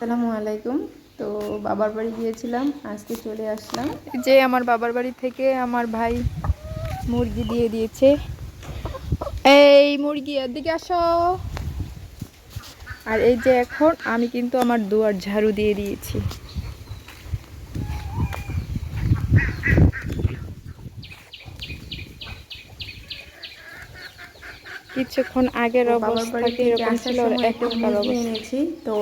আসসালামু আলাইকুম। তো বাবার বাড়ি গিয়েছিলাম, আজকে চলে আসলাম। যে আমার বাবার বাড়ি থেকে আমার ভাই মুরগি দিয়ে দিয়েছে। এই মুরগি, এদিকে আসো। আর এই যে এখন আমি কিন্তু আমার দুয়ার ঝাড়ু দিয়ে দিয়েছি। কিছুক্ষণ আগের অবস্থা কীরকম ছিল এখনকার অবস্থা। এনেছি। তো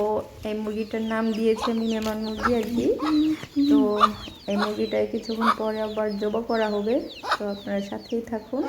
এই মুরগিটার নাম দিয়েছি আমি মেমান মুরগি আর কি। তো এই মুরগিটায় কিছুক্ষণ পরে আবার জবা করা হবে। তো আপনারা সাথেই থাকুন।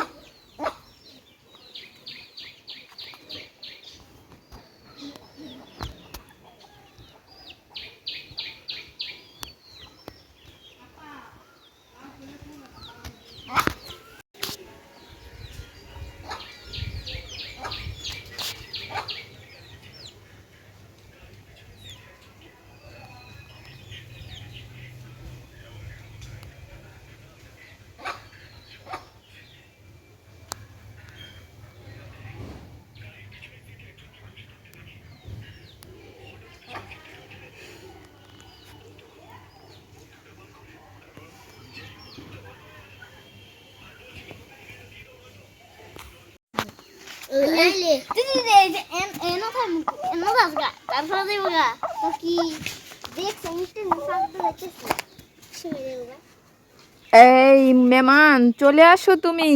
এই মেমান চলে আসো তুমি।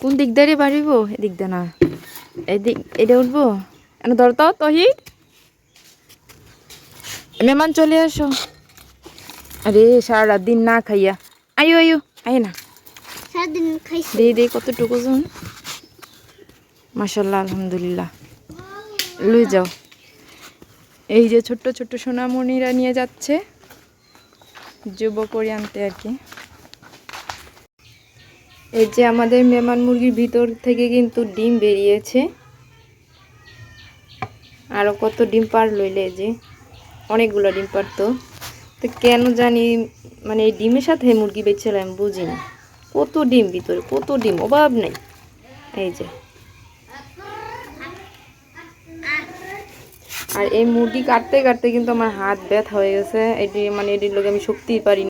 কোন দিক দাঁড়িয়ে পারিব এদিক দে না। এদিক এটা উঠবো। এনে ধর তো তহিদ মেমান চলে আসো। আরে সারা দিন না খাইয়া। আয়ো আয়ো আয় না। সারাদিন খাইছি? দে দে কতটুকু জন? মাসাল্লাহ আলহামদুলিল্লাহ। লুই যাও। এই যে ছোট্ট ছোট্ট সোনামণিরা নিয়ে যাচ্ছে যুবকরি আনতে আর কি। এই যে আমাদের মেমান মুরগির ভিতর থেকে কিন্তু ডিম বেরিয়েছে। আরও কত ডিম পার লইলে যে, অনেকগুলো ডিম পারতো তো। কেন জানি মানে এই ডিমের সাথে মুরগি বেচছিলাম বুঝি না কত ডিম ভিতরে, কত ডিম, অভাব নেই। এই যে। আর এই মুরগি কাটতে কাটতে কিন্তু আমার হাত ব্যথা হয়ে গেছে। এটি মানে এটির লোক আমি শক্তিই পারি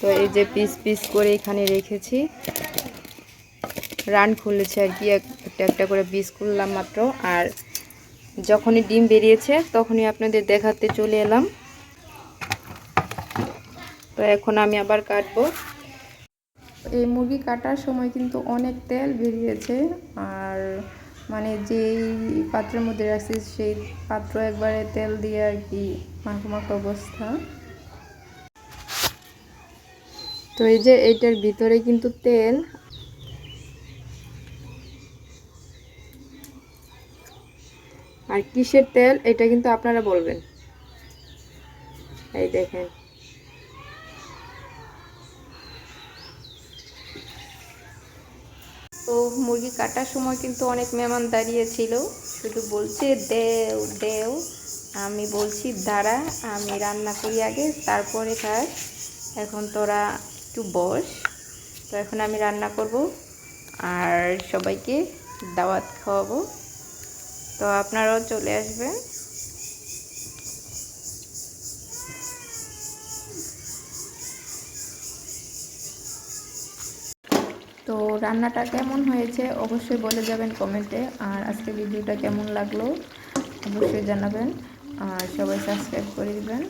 তো এই যে পিস পিস করে এখানে রেখেছি। রান খুলেছে আর কি একটা একটা করে পিস খুললাম মাত্র। আর যখনই ডিম বেরিয়েছে তখনই আপনাদের দেখাতে চলে এলাম। তো এখন আমি আবার কাটবো। এই মুরগি কাটার সময় কিন্তু অনেক তেল বেরিয়েছে। আর মানে যেই পাত্রের মধ্যে রাখছি সেই পাত্র একবারে তেল দিয়ে আর কি মাখো মাখো অবস্থা। তো এই যে এইটার ভিতরে কিন্তু তেল। আর কিসের তেল? এটা কিন্তু আপনারা বলবেন। এই দেখেন। তো মুরগি কাটার সময় কিন্তু অনেক মেহমান দাঁড়িয়েছিল শুধু বলছে, দেও দেও। আমি বলছি, দাঁড়া, আমি রান্না করি আগে, তারপরে খাস। এখন তোরা একটু বস। তো এখন আমি রান্না করব আর সবাইকে দাওয়াত খাওয়াবো। তো আপনারাও চলে আসবেন। তো রান্নাটা কেমন হয়েছে অবশ্যই বলে যাবেন কমেন্টে। আর আজকে ভিডিওটা কেমন লাগল অবশ্যই জানাবেন। আর সবাই সাবস্ক্রাইব করে দিবেন।